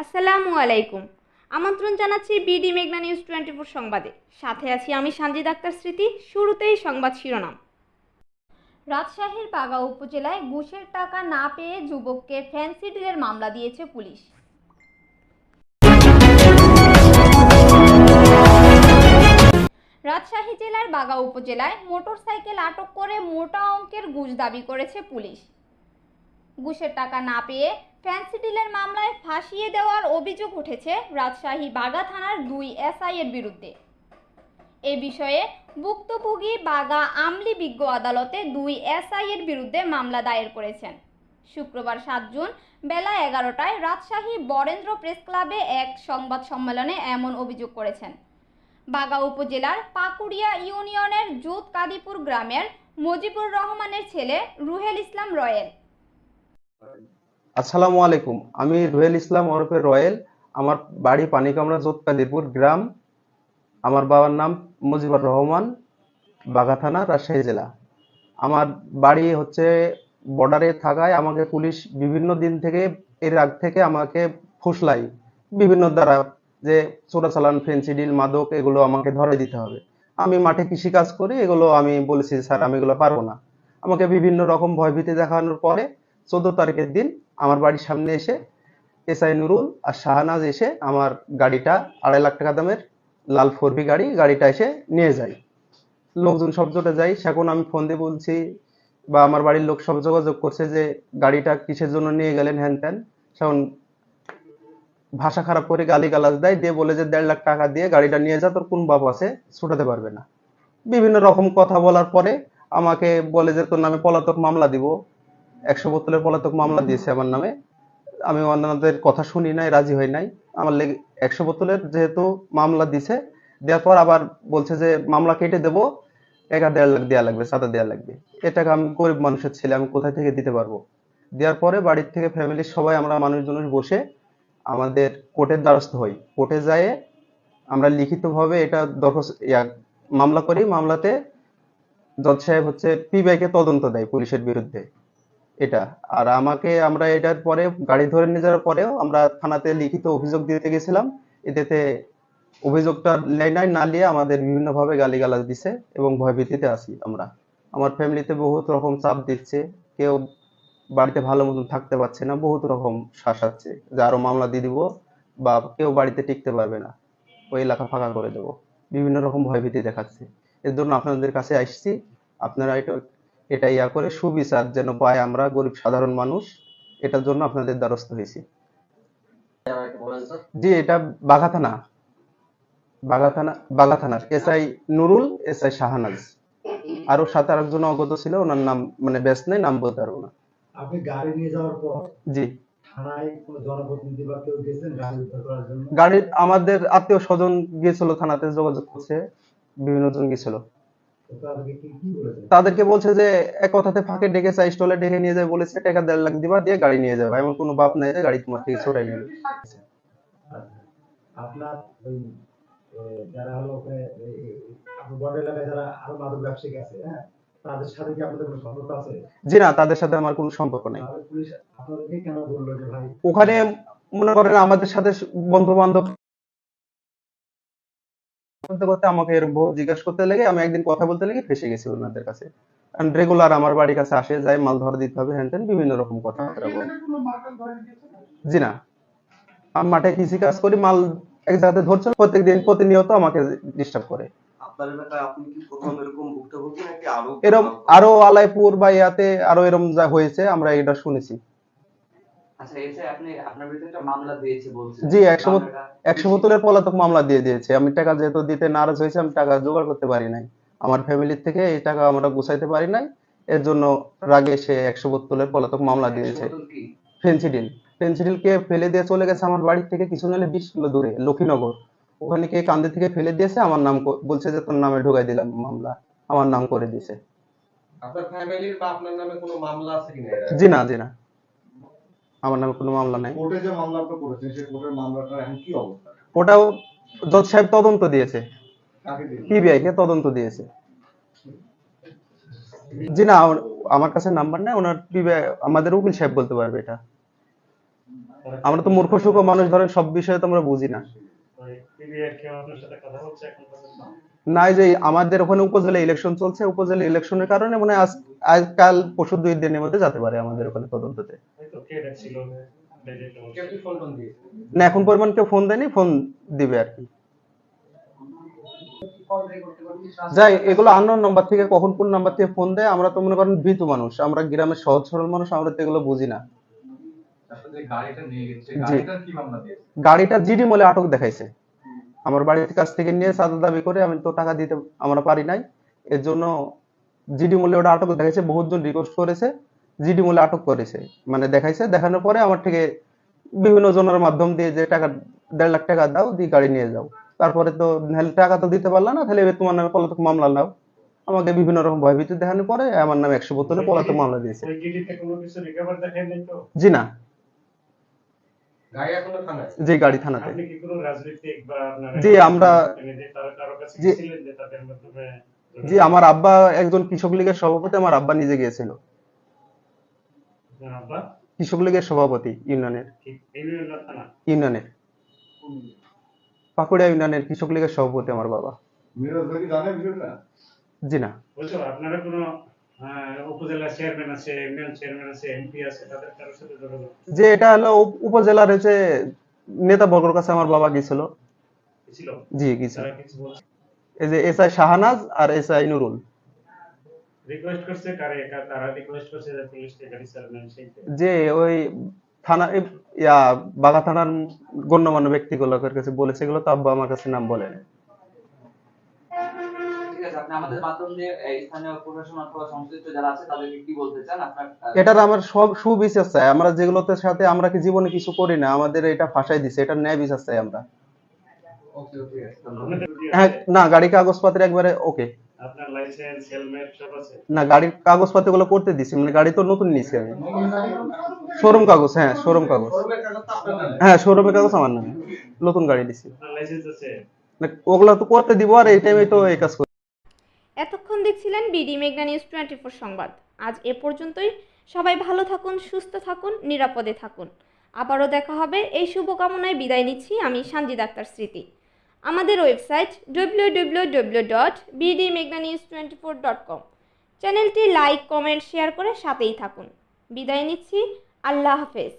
আসসালামু আলাইকুম। আমন্ত্রণ জানাচ্ছি বিডি মেঘনা নিউজ টোয়েন্টি ফোর সংবাদে। সাথে আছি আমি সানজিদ আক্তার স্মৃতি, শুরুতেই সংবাদ শিরোনাম। রাজশাহীর বাগা উপজেলায় ঘুষের টাকা না পেয়ে যুবককে ফ্যান্সি ডিলের মামলা দিয়েছে পুলিশ। রাজশাহী জেলার বাগা উপজেলায় মোটরসাইকেল আটক করে মোটা অঙ্কের ঘুষ দাবি করেছে পুলিশ। ঘুষের টাকা না পেয়ে ফ্যান্সি ডিলের মামলায় ফাঁসিয়ে দেওয়ার অভিযোগ উঠেছে রাজশাহী বাগা থানার দুই এসআই এর বিরুদ্ধে। এ বিষয়ে ভুক্তভোগী বাগা আমলি বিজ্ঞ আদালতে দুই এসআই এর বিরুদ্ধে মামলা দায়ের করেছেন। শুক্রবার সাত জুন বেলা এগারোটায় রাজশাহী বরেন্দ্র প্রেস ক্লাবে এক সংবাদ সম্মেলনে এমন অভিযোগ করেছেন। বাগা উপজেলার পাকুড়িয়া ইউনিয়নের জুত কাদিপুর গ্রামের মজিবুর রহমানের ছেলে রুহেল ইসলাম রয়েল। আসসালামু আলাইকুম। আমি রুহেল ইসলাম ওরফে রয়েল। আমার বাড়ি পানিকামড়া যোতকাদিরপুর গ্রাম। আমার বাবার নাম মুজিবুর রহমান, বাঘা থানা, রাজশাহী জেলা। আমার বাড়ি হচ্ছে বর্ডারে থাকায় আমাকে পুলিশ বিভিন্ন দিন থেকে, এর আগ থেকে আমাকে ফুসলাই। বিভিন্ন দ্বারা যে চোরাচালান ফেন্সিডিল মাদক, এগুলো আমাকে ধরে দিতে হবে। আমি মাঠে কৃষি কাজ করি, এগুলো আমি বলেছি, স্যার, আমি এগুলো পারব না। আমাকে বিভিন্ন রকম ভয়ভীতি দেখানোর পরে চোদ্দ তারিখের দিন আমার বাড়ির সামনে এসে এসআই নুরুল আর শাহনাজ এসে আমার গাড়িটা আড়াই লাখ টাকা দামের লাল ফোরবি গাড়ি, গাড়িটা এসে নিয়ে যায়। লোকজন সব জোটে যাই সেখন আমি ফোন দিয়ে বলছি বা আমার বাড়ির লোক সব যোগাযোগ করছে যে গাড়িটা কিসের জন্য নিয়ে গেলেন হ্যান ত্যান। সেখন ভাষা খারাপ করে গালি গালাজ দেয়। দিয়ে বলে যে দেড় লাখ টাকা দিয়ে গাড়িটা নিয়ে যা, তোর কোন বাপ আছে? ছুটাতে পারবে না। বিভিন্ন রকম কথা বলার পরে আমাকে বলে যে তোর নামে পলাতক মামলা দিব। একশো বোতলের পলাতক মামলা দিয়েছে আমার নামে। আমি অন্যদের কথা শুনি নাই, রাজি হই নাই। আমার লেগে একশো বোতলের যেহেতু মামলা দিছে, দেওয়ার পর আবার বলছে যে, মামলা কেটে দেবো, টাকা দেড় লাখ দেওয়া লাগবে, সাদা দেওয়া লাগবে। এ টাকা আমি গরিব মানুষের ছেলে, আমি কোথায় থেকে দিতে পারব? দেওয়ার পরে বাড়ির থেকে ফ্যামিলির সবাই আমরা মানুষজন বসে আমাদের কোর্টের দ্বারস্থ হই। কোর্টে যায় আমরা লিখিতভাবে এটা দরখাস্ত মামলা করি। মামলাতে জজ সাহেব হচ্ছে পিবিআইকে তদন্ত দেয় পুলিশের বিরুদ্ধে। এটা। আর আমাকে আমরা এটার পরে, গাড়ি ধরে নিয়ে যাওয়ার পরেও আমরা থানাতে লিখিত অভিযোগ দিতে গেছিলাম। এতে অভিযোগটা নেয় নাই, না নিয়ে আমাদের বিভিন্নভাবে গালিগালাজ দিছে এবং ভয়ভীতিতে আছি আমরা। আমার ফ্যামিলিতে বহুত রকম চাপ দিচ্ছে। কেউ বাড়িতে ভালো মতন থাকতে পারছে না, বহুত রকম শাসাচ্ছে যে আরও মামলা দিয়ে দিব বা কেউ বাড়িতে টিকতে পারবে না। ওই এলাকা ফাঁকা করে দেবো। বিভিন্ন রকম ভয়ভীতি দেখাচ্ছে। এর জন্য আপনাদের কাছে আসছি। আপনারা এটা এটা ইয়া করে সুবিচার যেন পাই আমরা গরিব সাধারণ মানুষ এটার জন্য আপনাদের দ্বারস্থ হয়েছি। জি এটা বাঘা থানা। বাঘা থানা বাঘা থানার এসআই নুরুল এসআই শাহানাজ। আরও সাত আর একজন অগত ছিল ওনার নাম মানে ব্যস্ত নেই নাম বলতে পারব না। আপনি গাড়ি নিয়ে যাওয়ার পর জি। গাড়ি আমাদের আত্মীয় স্বজন গিয়েছিল থানাতে যোগাযোগ করছে বিভিন্ন জন গিয়েছিল। তাদেরকে বলছে যে এক কথাতে ফাঁকে ডেকে চাই স্টলে ডেকে নিয়ে যায় বলেছে টাকা দেড় লাখ দিবা দিয়ে গাড়ি নিয়ে যাবে। এমন কোনো বাপ নাই যে গাড়ি তোমার থেকে ছোটাই নেবে। আচ্ছা। আপনার যারা হলো যারা আরও মাদক আছে হ্যাঁ তাদের সাথে কি আপনাদের কোনো সম্পর্ক আছে? জি না তাদের সাথে আমার কোনো সম্পর্ক নেই। পুলিশ আপনাদেরকে কেন বলল যে ভাই ওখানে মনে করেন আমাদের সাথে বন্ধু বান্ধব করতে করতে আমাকে এরকম বহু জিজ্ঞাসা করতে লেগে আমি একদিন কথা বলতে লেগে ফেসে গেছি ওনাদের কাছে। কারণ রেগুলার আমার বাড়ির কাছে আসে যাই মাল ধরা দিতে হবে হ্যান ত্যান বিভিন্ন রকম কথা জি না। আমি মাঠে কৃষি কাজ করি মাল এক জায়গাতে ধরছিল প্রত্যেকদিন প্রতিনিয়ত আমাকে ডিস্টার্ব করে। এরকম আরও আলাইপুর বা ইয়াতে আরও এরম যা হয়েছে আমরা এটা শুনেছি। জি, একশো বোতলের পলাতক মামলা দিয়ে দিয়েছে। আমি টাকা যেহেতু দিতে নারাজ হয়েছে আমি টাকা জোগাড় করতে পারি নাই। আমার ফ্যামিলির থেকে এই টাকা আমরা গুছাইতে পারি নাই। এর জন্য রাগে সে একশো বোতলের পলাতক মামলা দিয়েছে। কি? ফেন্সিডিল। ফেন্সিডিল কে ফেলে দিয়ে চলে গেছে আমার বাড়ি থেকে কিছু নাহলে বিশ কিলো দূরে লক্ষ্মীনগর। ওখানে কে কান্দে থেকে ফেলে দিয়েছে আমার নাম বলছে যে তোর নামে ঢুকাই দিলাম মামলা। আমার নাম করে দিয়েছে। আপনার ফ্যামিলির বা আপনার নামে কোনো মামলা আছে কিনা? জি না জি না। আমার নামে কোনো মামলা নাই। কোর্টে যে মামলাটা করেছেন সেই কোর্টের মামলাটার এখন কি অবস্থা? ওটাও জজ সাহেব তদন্ত দিয়েছে। পিবিআই কে তদন্ত দিয়েছে। জি না আমার- আমার কাছে নাম্বার নাই ওনার পিবিআই আমাদের উকিল সাহেব বলতে পারবে এটা। আমরা তো মূর্খ সুখ মানুষ ধরেন সব বিষয়ে তো আমরা বুঝি না। পিবিআই কে আপনার সাথে কথা হচ্ছে না এই যে আমাদের ওখানে উপজেলা ইলেকশন চলছে উপজেলা ইলেকশনের কারণে মানে আজ আজকাল পরশু দুই দিনের মধ্যে যেতে পারে আমাদের ওখানে তদন্ততে। না এখন পরিমাণ কেউ ফোন দেয়নি ফোন দিবে আর কি। যাই এগুলো আননোন নাম্বার থেকে কখন কোন নাম্বার থেকে ফোন দেয় আমরা তো মনে করেন ভীতু মানুষ আমরা গ্রামের সহজ সরল মানুষ আমরা তো এগুলো বুঝি না। আসলে যে গাড়িটা নিয়ে গেছে জি। গাড়িটার কি মামলা দিয়েছে? গাড়িটা জিডি মলে আটক দেখাইছে। আমার বাড়ির কাছ থেকে নিয়ে চাঁদা দাবি করে আমি তো টাকা দিতে আমরা পারি নাই। এর জন্য জিডি মূল্যে ওটা আটক দেখাইছে বহুজন রিকোয়েস্ট করেছে জিডি মূল্যে আটক করেছে। মানে দেখাইছে দেখানোর পরে আমার থেকে বিভিন্ন জনের মাধ্যম দিয়ে যে টাকা দেড় লাখ টাকা দাও দিয়ে গাড়ি নিয়ে যাও। তারপরে তো টাকা তো দিতে পারলাম না তাহলে এবার তোমার নামে পলাতক মামলা নাও। আমাকে বিভিন্ন রকম ভয়ভীতি দেখানোর পরে আমার নামে একশো বোতলে পলাতক মামলা দিয়েছে। জি না। গাড়ি যে গাড়ি থানাতে। আপনি কি কোনো রাজনৈতিক বা আপনার জি, আমরা- জি। জি আমার আব্বা একজন কৃষক লীগের সভাপতি আমার আব্বা নিজে গিয়েছিল। কৃষক লীগের সভাপতি ইউনিয়নের। কি? ইউনিয়ন থানা? ইউনিয়নের। পাকুড়া ইউনিয়নের কৃষক লীগের সভাপতি আমার বাবা। জি না। আপনারা কোনো উপজেলা চেয়ারম্যান আছে ইউনিয়ন চেয়ারম্যান আছে এমপি আছে তাদের কারোর সাথে যোগাযোগ যে এটা হলো উপজেলার হচ্ছে নেতা বর্গর কাছে আমার বাবা গিয়েছিল। জি গিয়েছিল। এই যে এস আই শাহানাজ আর এস আই নুরুল। রিকোয়েস্ট করছে কারে তারা রিকোয়েস্ট করছে যে পুলিশ গাড়ি সেই যে ওই থানা ইয়া বাগা থানার গণ্যমান্য ব্যক্তিগুলোর কাছে বলেছে এগুলো তো আব্বা আমার কাছে নাম বলেন আপনি আমাদের মাধ্যম দিয়ে এই স্থানীয় প্রশাসন অথবা সংশ্লিষ্ট যারা আছে তাদেরকে কি বলতে চান? আপনার এটার আমার সব সুবিচার চাই। আমরা যেগুলোতে সাথে আমরা কি জীবনে কিছু করি না আমাদের এটা ফাঁসাই দিছে। এটা ন্যায় বিচার চাই আমরা। হ্যাঁ না গাড়ি কাগজপত্র একবারে ওকে। আপনার লাইসেন্স হেলমেট সব আছে? না গাড়ির কাগজপাতি গুলো করতে দিছি। মানে গাড়ি তো নতুন নিছি আমি। শোরুম কাগজ হ্যাঁ শোরুম কাগজ। হ্যাঁ শোরুমের কাগজ আমার নামে। নতুন গাড়ি দিছি। আপনার লাইসেন্স আছে? না, ওগুলো তো করতে দিব আর এই টাইমে তো এই কাজ দেখছিলেন বিডি মেঘনা নিউজ টোয়েন্টি ফোর সংবাদ। আজ এ পর্যন্তই। সবাই ভালো থাকুন, সুস্থ থাকুন, নিরাপদে থাকুন। আবারও দেখা হবে। এই শুভকামনায় বিদায় নিচ্ছি আমি সানজিদ আক্তার স্মৃতি। আমাদের website W W W dot BD মেঘনা news twenty four dot com চ্যানেলটি লাইক, কমেন্ট, শেয়ার করে সাথেই থাকুন। বিদায় নিচ্ছি। আল্লাহ হাফেজ।